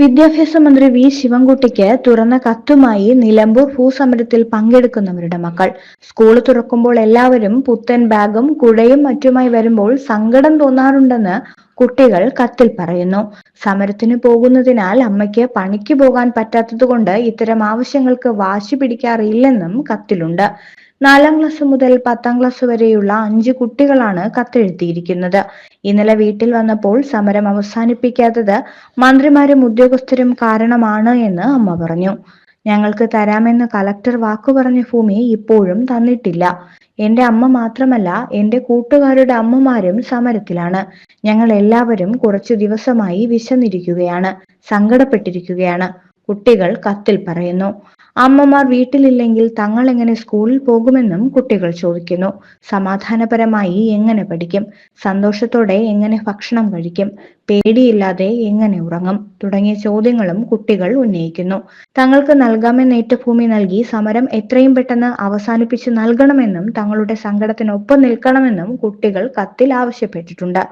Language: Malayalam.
വിദ്യാഭ്യാസ മന്ത്രി വി. ശിവൻകുട്ടിക്ക് തുറന്ന കത്തുമായി നിലമ്പൂർ ഭൂസമരത്തിൽ പങ്കെടുക്കുന്നവരുടെ മക്കൾ. സ്കൂൾ തുറക്കുമ്പോൾ എല്ലാവരും പുത്തൻ ബാഗും കുടയും മറ്റുമായി വരുമ്പോൾ സങ്കടം തോന്നാറുണ്ടെന്ന് കുട്ടികൾ കത്തിൽ പറയുന്നു. സമരത്തിന് പോകുന്നതിനാൽ അമ്മയ്ക്ക് പണിക്ക് പോകാൻ പറ്റാത്തതുകൊണ്ട് ഇത്തരം ആവശ്യങ്ങൾക്ക് വാശി പിടിക്കാറില്ലെന്നും കത്തിലുണ്ട്. നാലാം ക്ലാസ് മുതൽ പത്താം ക്ലാസ് വരെയുള്ള അഞ്ച് കുട്ടികളാണ് കത്തെഴുതിയിരിക്കുന്നത്. ഇന്നലെ വീട്ടിൽ വന്നപ്പോൾ സമരം അവസാനിപ്പിക്കാത്തത് മന്ത്രിമാരും ഉദ്യോഗസ്ഥരും കാരണമാണ് എന്ന് അമ്മ പറഞ്ഞു. ഞങ്ങൾക്ക് തരാമെന്ന് കലക്ടർ വാക്കു പറഞ്ഞ ഭൂമി ഇപ്പോഴും തന്നിട്ടില്ല. എന്റെ അമ്മ മാത്രമല്ല എന്റെ കൂട്ടുകാരുടെ അമ്മമാരും സമരത്തിലാണ്. ഞങ്ങൾ എല്ലാവരും കുറച്ചു ദിവസമായി വിശന്നിരിക്കുകയാണ് സങ്കടപ്പെട്ടിരിക്കുകയാണ് കുട്ടികൾ കത്തിൽ പറയുന്നു. അമ്മമാർ വീട്ടിലില്ലെങ്കിൽ തങ്ങൾ എങ്ങനെ സ്കൂളിൽ പോകുമെന്നും കുട്ടികൾ ചോദിക്കുന്നു. സമാധാനപരമായി എങ്ങനെ പഠിക്കും? സന്തോഷത്തോടെ എങ്ങനെ ഭക്ഷണം കഴിക്കും? പേടിയില്ലാതെ എങ്ങനെ ഉറങ്ങും? തുടങ്ങിയ ചോദ്യങ്ങളും കുട്ടികൾ ഉന്നയിക്കുന്നു. തങ്ങൾക്ക് നൽകാമെന്നേറ്റ ഭൂമി നൽകി സമരം എത്രയും പെട്ടെന്ന് അവസാനിപ്പിച്ചു നൽകണമെന്നും തങ്ങളുടെ സങ്കടത്തിനൊപ്പം നിൽക്കണമെന്നും കുട്ടികൾ കത്തിൽ ആവശ്യപ്പെട്ടിട്ടുണ്ട്.